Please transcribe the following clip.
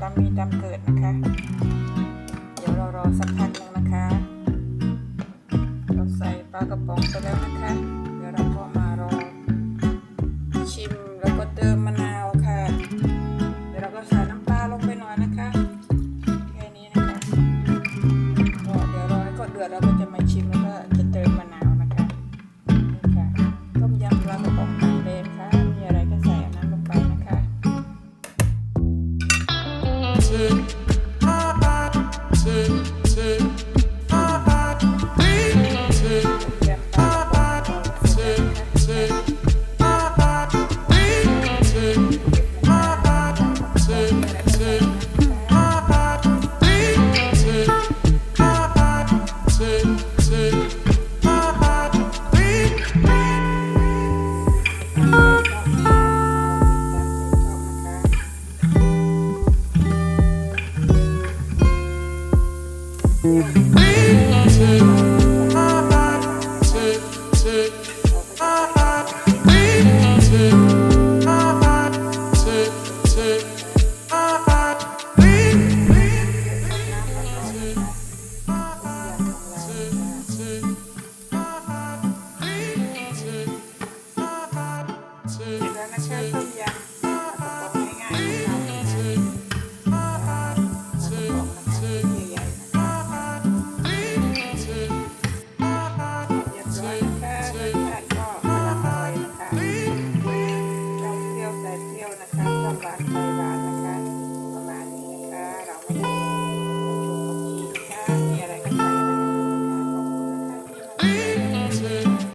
ตามมีตามเกิดนะคะ เดี๋ยวเรารอสักพักนึงนะคะ เราใส่ปลากระป๋องไปแล้วนะคะ เดี๋ยวเราก็มารอชิมแล้วก็เติมมะนาวค่ะ เดี๋ยวเราก็ใส่น้ำปลาลงไปหน่อยนะคะ แค่นี้นะคะก็เดี๋ยวรอให้กดเดือดเราก็จะมาชิมแล้วก็จะเติมมะนาว thank you Painted